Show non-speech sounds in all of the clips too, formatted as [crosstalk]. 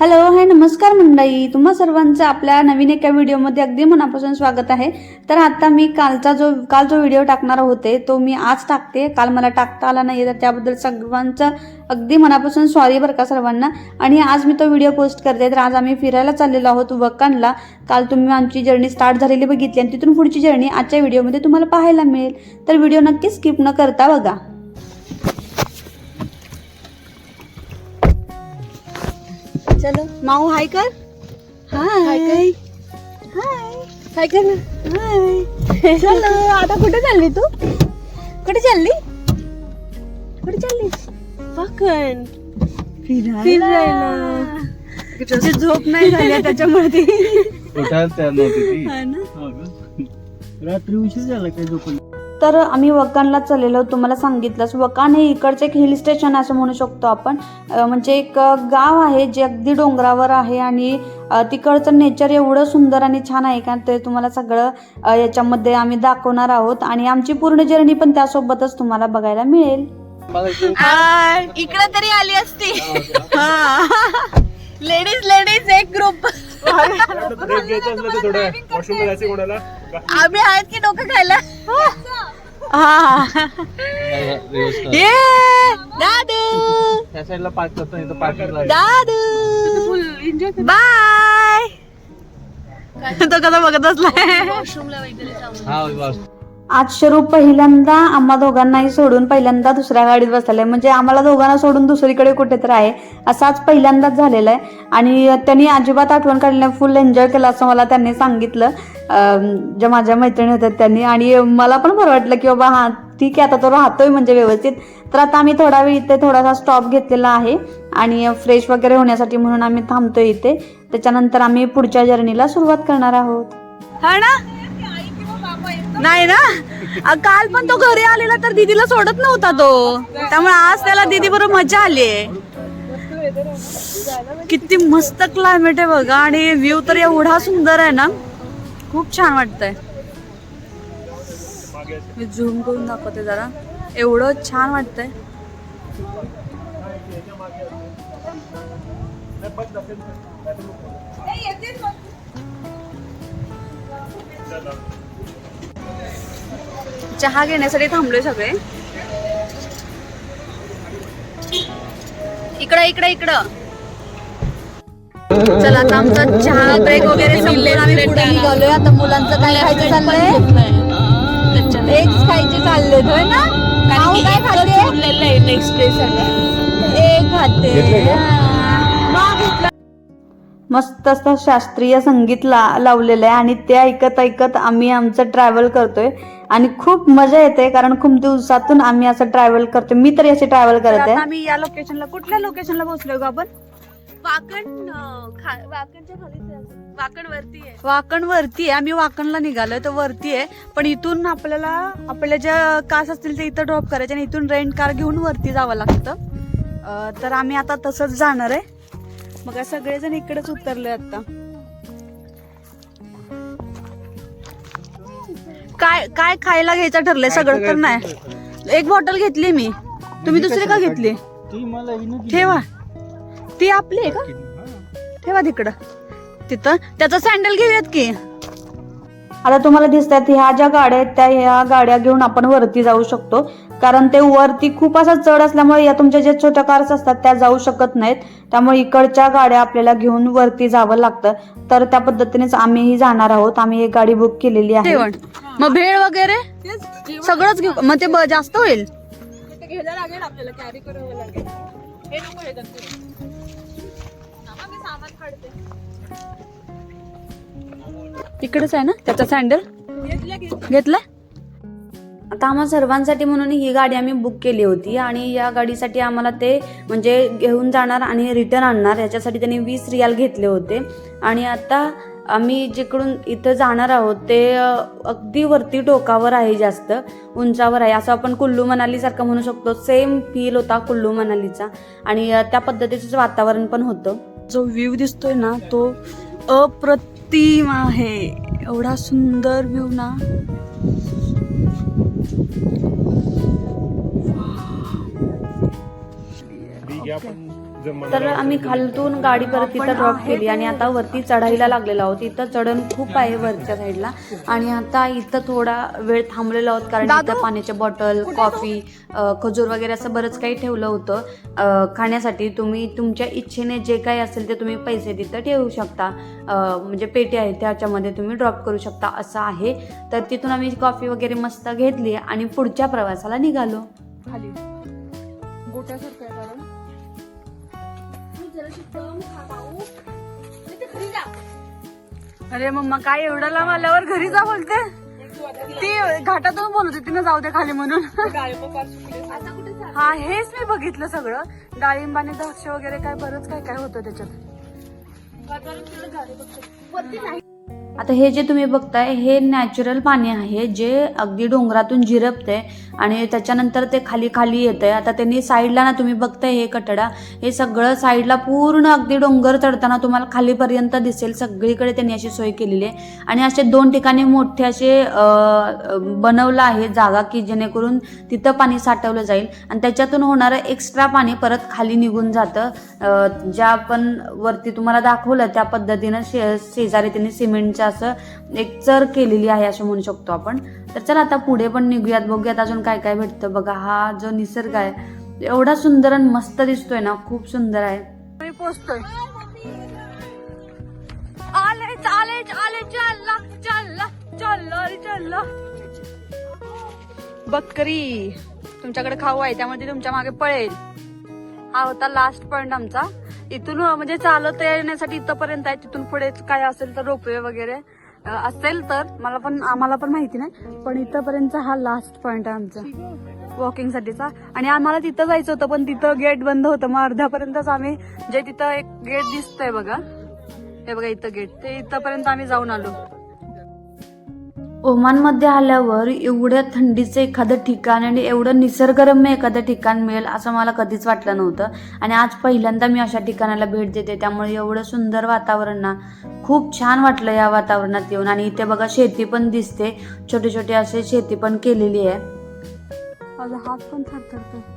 Hello hi नमस्कार मंडळी. तुम्हा सर्वांचं आपल्या नवीन एका व्हिडिओमध्ये अगदी मनापासून स्वागत आहे. तर आता मी कालचा जो काल जो व्हिडिओ टाकणार होते तो मी आज टाकते. काल मला टाकता आला नाही तर त्याबद्दल सर्वांचं अगदी मनापासून सॉरी बरं का सर्वांना. आणि आज मी तो व्हिडिओ पोस्ट करते. तर आज आम्ही फिरायला चाललेलो आहोत वकानला. काल तुम्ही आमची जर्नी स्टार्ट झालेली बघितली आणि तिथून पुढची जर्नी आजच्या व्हिडिओमध्ये तुम्हाला पाहायला मिळेल. तर व्हिडिओ नक्की स्किप न करता बघा. चलो माऊ हाय कर. हाय. हाय. काय कर ना. हाय. चलो आता कुठे चालली तू? कुठे चालली? कुठे चालली? पाकन फिरायला. झोप नाही झाली त्याच्यामध्ये? रात्री उशीर झाला काय झोपली तर आम्ही वकानला चाललेलो तुम्हाला सांगितलंच. वकान हे इकडचं एक हिल स्टेशन असं म्हणू शकतो आपण. म्हणजे एक गाव आहे जे अगदी डोंगरावर आहे आणि तिकडचं नेचर एवढं सुंदर आणि छान आहे का ते तुम्हाला सगळं याच्यामध्ये आम्ही दाखवणार आहोत. आणि आमची पूर्ण जर्नी पण त्यासोबतच तुम्हाला बघायला मिळेल. इकडे. तरी आली असती. लेडीज लेडीज [laughs] एक ग्रुप आम्ही आहेत की डोकं खायला? ये. दादू. त्या साईडला पार्क करतो इथं पार्किंगला दादू. बाय. तो कसा बघत असलाय हा बस. आज शरू पहिल्यांदा आम्हा दोघांनाही सोडून पहिल्यांदा दुसऱ्या गाडीत बसलेला आहे. म्हणजे आम्हाला दोघांना सोडून दुसरीकडे कुठेतरी आहे. असं आज पहिल्यांदाच झालेलं आहे. आणि त्यांनी अजिबात आठवण काढली फुल एन्जॉय केला असं मला त्यांनी सांगितलं. ज्या माझ्या मैत्रिणी होत्या त्यांनी. आणि मला पण बरं वाटलं की बाबा हां ठीक आहे आता तो राहतोय म्हणजे व्यवस्थित. तर आता आम्ही थोडा वेळ इथे थोडासा स्टॉप घेतलेला आहे. आणि फ्रेश वगैरे होण्यासाठी म्हणून आम्ही थांबतोय इथे. त्याच्यानंतर आम्ही पुढच्या जर्नीला सुरुवात करणार आहोत. हा ना? नाही ना? अ, काल पण तो घरी आलेला तर दीदीला सोडत नव्हता तो. त्यामुळे आज त्याला दीदी बरोबर मजा आली किती मस्त क्लायमेट आहे बघा. आणि व्ह्यू तर एवढा सुंदर आहे ना? खूप छान वाटतंय. मी झूम करून दाखवते जरा. एवढं छान वाटतंय. चहा घेण्यासाठी थांबलोय सगळे. इकडं इकडं इकडं. चला आता आमचा चहा ब्रेक वगैरे संपलेला आम्ही पुढे निघालोय. आता मुलांचं काय खायचं चाललंय? एग्स खायचे चालले होय ना? काय खाते? नेक्स्ट डे एक खाते. माऊ घेतलं मस्त असं शास्त्रीय संगीत ला लावलेलं आहे आणि ते ऐकत ऐकत आम्ही आमचं ट्रॅव्हल करतोय. आणि खूप मजा येते कारण खूप दिवसातून आम्ही असं ट्रॅव्हल करतोय. मी तरी अशी ट्रॅव्हल करत आता आहे आम्ही या लोकेशनला कुठल्या लोकेशनला पोहोचलोय का आपण? वाकण वाकणच्या खाली वाकण वरती आहे. वाकण वरती आहे. आम्ही वाकणला निघालोय तर वरती आहे. पण इथून आपल्याला आपल्या ज्या कास असतील ते इथं ड्रॉप करायचे आणि इथून रेंट कार घेऊन वरती जावं लागतं. तर आम्ही आता तसंच जाणार आहे. मग सगळेजण इकडेच उतरले आता. काय काय खायला घ्यायचं ठरलंय? सगळं तर नाही. एक बॉटल घेतली मी. तुम्ही दुसरी का घेतली. ठेवा. ती आपली आहे का? ठेवा तिकडं. तिथं. त्याचा सँडल घेऊयात की. आता तुम्हाला दिसतात ह्या ज्या गाड्या आहेत त्या ह्या गाड्या घेऊन आपण वरती जाऊ शकतो. कारण ते वरती खूप असा चढ असल्यामुळे या तुमच्या ज्या छोट्या कार्स असतात त्या जाऊ शकत नाहीत. त्यामुळे इकडच्या गाड्या आपल्याला घेऊन वरती जावं लागतं. तर त्या पद्धतीनेच आम्हीही जाणार आहोत. आम्ही एक गाडी बुक केलेली आहे. मग भेळ वगैरे? सगळंच घेऊ. मग ते जास्त होईल? इकडेच आहे ना? त्याचा सँडल घेतला? आता आम्हा सर्वांसाठी म्हणून ही गाडी आम्ही बुक केली होती आणि या गाडीसाठी आम्हाला ते म्हणजे घेऊन जाणार आणि रिटर्न आणणार. याच्यासाठी त्यांनी वीस रियाल घेतले होते. आणि आता आम्ही जिकडून इथं जाणार आहोत ते अगदी वरती टोकावर आहे जास्त उंचावर आहे. असं आपण कुल्लू मनालीसारखं म्हणू शकतो. सेम फील होता कुल्लू मनालीचा. आणि त्या पद्धतीचंच वातावरण पण होतं. जो व्ह्यू दिसतोय ना तो अप्रतिम आहे. एवढा सुंदर व्ह्यू ना. तर आम्ही खालतून गाडी परत तिथं ड्रॉप केली आणि आता वरती चढायला लागलेलो आहोत. इथं चढण खूप आहे वरच्या साईडला. आणि आता इथं थोडा वेळ थांबलेलो आहोत कारण इथं पाण्याचे बॉटल कॉफी खजूर वगैरे असं बरंच काही ठेवलं होतं. खाण्यासाठी तुम्ही तुमच्या इच्छेने जे काही असेल ते तुम्ही पैसे तिथं ठेवू शकता. म्हणजे पेटी आहे त्याच्यामध्ये तुम्ही ड्रॉप करू शकता असं आहे. तर तिथून आम्ही कॉफी वगैरे मस्त घेतली आणि पुढच्या प्रवासाला निघालो. खाली. गोट्यासारखं अरे मम्मा काय एवढं लांब आल्यावर घरी जा बोलते. ती घाटातून बोलत होती ना जाऊ दे खाली म्हणून. हा हेच मी बघितलं सगळं. डाळिंबाने द्राक्ष वगैरे काय बरंच काय काय होतं त्याच्यात. आता हे जे तुम्ही बघताय हे नॅचरल पाणी आहे जे अगदी डोंगरातून जिरपते आणि त्याच्यानंतर ते खाली खाली येतंय. आता त्यांनी साईडला ना तुम्ही बघताय हे कटडा हे सगळं साईडला पूर्ण अगदी डोंगर चढताना तुम्हाला खालीपर्यंत दिसेल. सगळीकडे त्यांनी अशी सोय केलेली आहे. आणि असे दोन ठिकाणी मोठे असे बनवलं आहे जागा की जेणेकरून तिथं पाणी साठवलं जाईल. आणि त्याच्यातून होणारं एक्स्ट्रा पाणी परत खाली निघून जातं. ज्या आपण वरती तुम्हाला दाखवलं त्या पद्धतीनं शे शेजारी त्यांनी सिमेंटच्या असं एक चर केलेली आहे असं म्हणू शकतो आपण. तर चला आता पुढे पण निघूयात बघूयात अजून काय काय भेटतं. बघा हा जो निसर्ग आहे एवढा सुंदर आणि मस्त दिसतोय ना खूप सुंदर आहे. पोचतोय. आले आले चालला चालला बकरी तुमच्याकडे खाऊ आहे त्यामध्ये तुमच्या मागे पळेल. हा होता लास्ट पॉइंट आमचा. इथून म्हणजे चालत येण्यासाठी इथपर्यंत आहे तिथून पुढे काय असेल तर रोपवे वगैरे असेल तर मला पण आम्हाला पण माहिती नाही पण इथपर्यंत हा लास्ट पॉइंट आहे आमचा वॉकिंग साठीचा. आणि आम्हाला तिथं जायचं होतं पण तिथं गेट बंद होतं मग अर्ध्यापर्यंतच आम्ही जे तिथं एक गेट दिसतंय बघा हे बघा इथं गेट ते इथपर्यंत आम्ही जाऊन आलो. ओमानमध्ये आल्यावर एवढ्या थंडीचं एखादं ठिकाण आणि एवढं निसर्गरम्य एखादं ठिकाण मिळेल असं मला कधीच वाटलं नव्हतं. आणि आज पहिल्यांदा मी अशा ठिकाणाला भेट देते. त्यामुळे एवढं सुंदर वातावरण ना खूप छान वाटलं या वातावरणात येऊन. आणि इथे बघा शेती पण दिसते. छोटे छोटे असे शेती पण केलेली आहे. माझा हात पण थरथरतो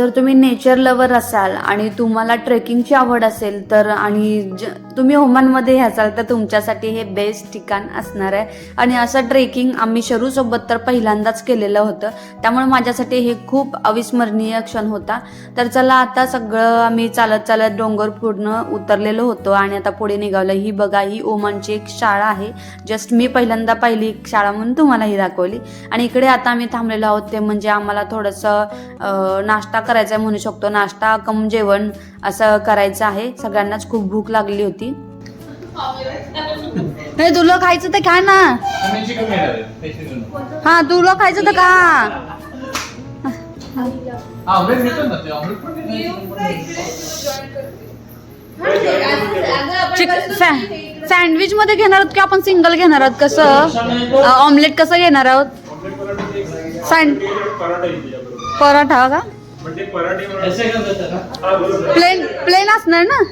जर तुम्ही नेचर लवर असाल आणि तुम्हाला ट्रेकिंगची आवड असेल तर आणि ज तुम्ही ओमानमध्ये असाल तर तुमच्यासाठी हे बेस्ट ठिकाण असणार आहे. आणि असं ट्रेकिंग आम्ही शरूसोबत तर पहिल्यांदाच केलेलं होतं. त्यामुळे माझ्यासाठी हे खूप अविस्मरणीय क्षण होता. तर चला आता सगळं आम्ही चालत चालत डोंगर पूर्ण उतरलेलो होतो आणि आता पुढे निघालं ही बघा ही ओमानची एक शाळा आहे. जस्ट मी पहिल्यांदा पहिली शाळा म्हणून तुम्हाला ही दाखवली. आणि इकडे आता आम्ही थांबलेलो आहोत ते म्हणजे आम्हाला थोडंसं नाश्ता करायचा आहे म्हणू शकतो. नाश्ता कम जेवण असं करायचं आहे. सगळ्यांनाच खूप भूक लागली होती. हे तुला खायचं तर खा ना. हा तुला खायचं तर खा. सँडविच मध्ये घेणार आहोत की आपण सिंगल घेणार आहोत कसं? ऑमलेट कसं घेणार आहोत? सँड पराठा का? प्लेन प्लेन असणार ना?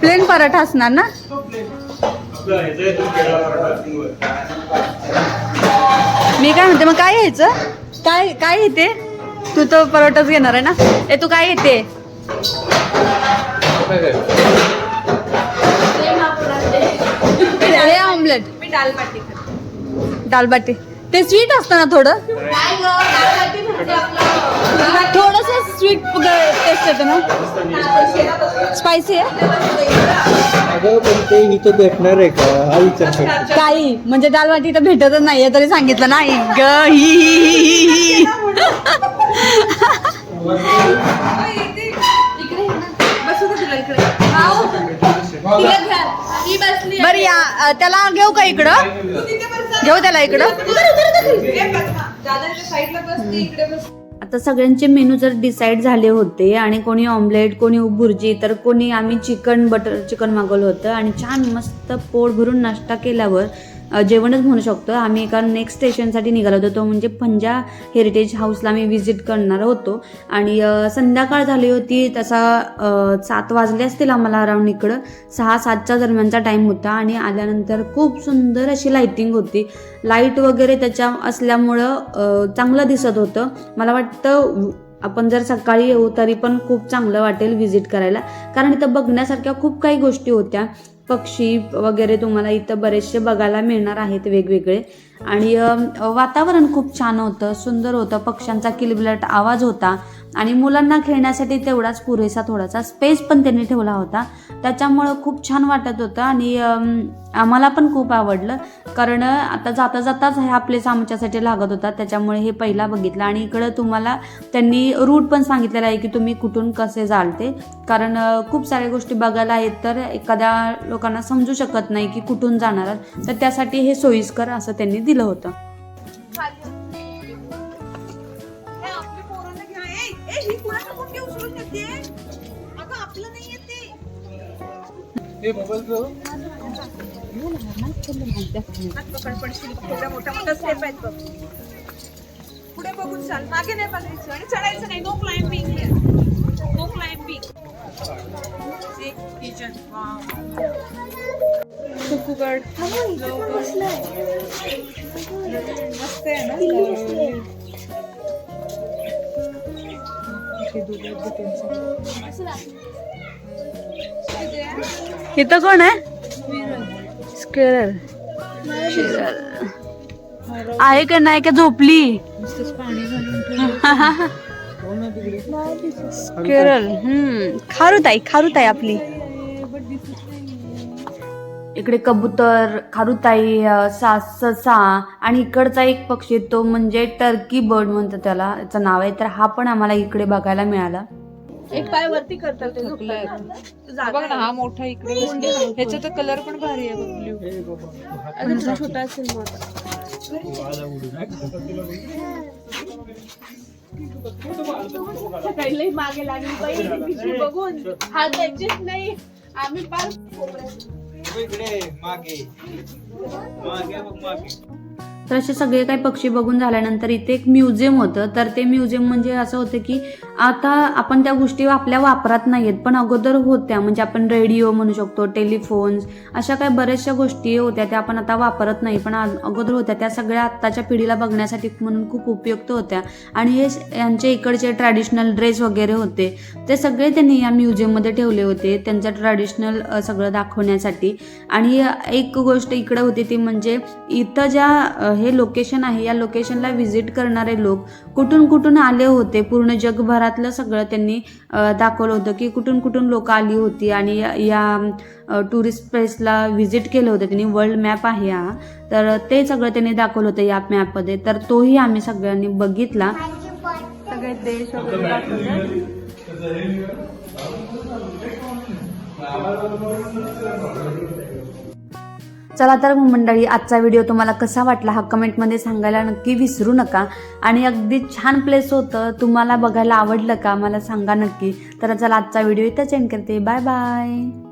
प्लेन पराठा असणार ना? मी काय म्हणते मग काय घ्यायचं? काय काय येते? तू तर परोठाच घेणार आहे ना? ए तू काय येते? ऑमलेट मी दाल दालबाटी ते स्वीट असतं ना थोडं? थोडस स्वीट टेस्ट येतं ना? स्पायसी आहे? अगं पण ते इथं भेटणार आहे का? हा काही म्हणजे दालबाटी तर भेटतच नाहीये तरी सांगितलं नाही ग ही ही ही ही ही. बरं या त्याला घेऊ का इकडं? घेऊ त्याला इकडं. आता सगळ्यांचे मेनू जर डिसाईड झाले होते आणि कोणी ऑमलेट कोणी भुर्जी तर कोणी आम्ही चिकन बटर चिकन मागवलं होतं आणि छान मस्त पोट भरून नाश्ता केल्यावर जेवणच म्हणू शकतो आम्ही एका नेक्स्ट स्टेशनसाठी निघालो होतो. तो म्हणजे पंजा हेरिटेज हाऊसला आम्ही व्हिजिट करणार होतो. आणि संध्याकाळ झाली होती. तसा सात वाजले असतील आम्हाला अराऊंड इकडं. सहा सातच्या दरम्यानचा टाईम होता. आणि आल्यानंतर खूप सुंदर अशी लाईटिंग होती. लाइट वगैरे त्याच्या असल्यामुळं चांगलं दिसत होतं. मला वाटतं आपण जर सकाळी येऊ तरी पण खूप चांगलं वाटेल व्हिजिट करायला. कारण इथं बघण्यासारख्या खूप काही गोष्टी होत्या. पक्षी वगैरे तुम्हाला इथं बरेचसे बघायला मिळणार आहेत वेगवेगळे. आणि वातावरण खूप छान होतं सुंदर होतं पक्ष्यांचा किलबिलट आवाज होता. आणि मुलांना खेळण्यासाठी तेवढाच पुरेसा थोडासा स्पेस पण त्यांनी ठेवला होता. त्याच्यामुळं खूप छान वाटत होतं आणि आम्हाला पण खूप आवडलं. कारण आता जाता जाताच हा प्लेस आमच्यासाठी लागत होता. त्याच्यामुळे हे पहिला बघितलं. आणि इकडं तुम्हाला त्यांनी रूट पण सांगितलेला आहे की तुम्ही कुठून कसे जाल ते कारण खूप साऱ्या गोष्टी बघायला आहेत तर एखाद्या लोकांना समजू शकत नाही की कुठून जाणार आहात. तर त्यासाठी हे सोयीस्कर असं त्यांनी दिलं होतं. पुढे बघून चाल. मागे नाही बघायचं. आणि चढायचं नाही. No climbing no climbing kitchen फुगड मस्त आहे ना? इथं कोण आहे? स्केरल आहे का नाही का झोपली? केरळ हम्म. खारुताई खारुताई आपली. इकडे कबूतर खारुताई अ, सा ससा आणि इकडचा एक पक्षी तो म्हणजे टर्की बर्ड म्हणतात त्याला. त्याचं नाव आहे तर हा पण आम्हाला इकडे बघायला मिळाला. एक पाय वरती करतात ते झोपताना. जागा बघ ना हा मोठा इकडे बसला ह्याचा तर कलर पण भारी आहे बघ ब्ल्यू छोटा असेल मग आता. सकाळी लई मागे लागली बाई ती पिशवी बघून. हात द्यायचेच नाही. आम्ही पार कोपऱ्यात. इकडे मागे. मागे बघ मागे. तर असे सगळे काही पक्षी बघून झाल्यानंतर इथे एक म्युझियम होतं. तर ते म्युझियम म्हणजे असं होतं की आता आपण त्या गोष्टी आपल्या वापरात नाही आहेत पण अगोदर होत्या. म्हणजे आपण रेडिओ म्हणू शकतो टेलिफोन्स अशा काही बऱ्याचशा गोष्टी होत्या त्या आपण आता वापरत नाही. पण अगोदर होत्या. त्या सगळ्या आत्ताच्या पिढीला बघण्यासाठी म्हणून खूप उपयुक्त होत्या. आणि हे यांचे इकडचे ट्रॅडिशनल ड्रेस वगैरे होते. ते सगळे त्यांनी या म्युझियममध्ये ठेवले होते त्यांचं ट्रॅडिशनल सगळं दाखवण्यासाठी. आणि एक गोष्ट इकडे होती ती म्हणजे इथं ज्या हे लोकेशन आहे. या लोकेशनला व्हिजिट करणारे लोक कुठून कुठून आले होते? पूर्ण जगभरातलं सगळं त्यांनी दाखवलं होतं की कुठून कुठून लोक आली होती आणि या- टुरिस्ट प्लेसला व्हिजिट केलं होतं. त्यांनी वर्ल्ड मॅप आहे हा. तर ते सगळं त्यांनी दाखवलं होतं या मॅपमध्ये तर तोही आम्ही सगळ्यांनी बघितला. सगळे देश वगैरे चला तर मंडळी आजचा व्हिडिओ तुम्हाला कसा वाटला हा कमेंटमध्ये सांगायला नक्की विसरू नका. आणि अगदी छान प्लेस होतं. तुम्हाला बघायला आवडलं का? मला सांगा नक्की. तर चला आजचा व्हिडिओ इथंच एंड करते. Bye bye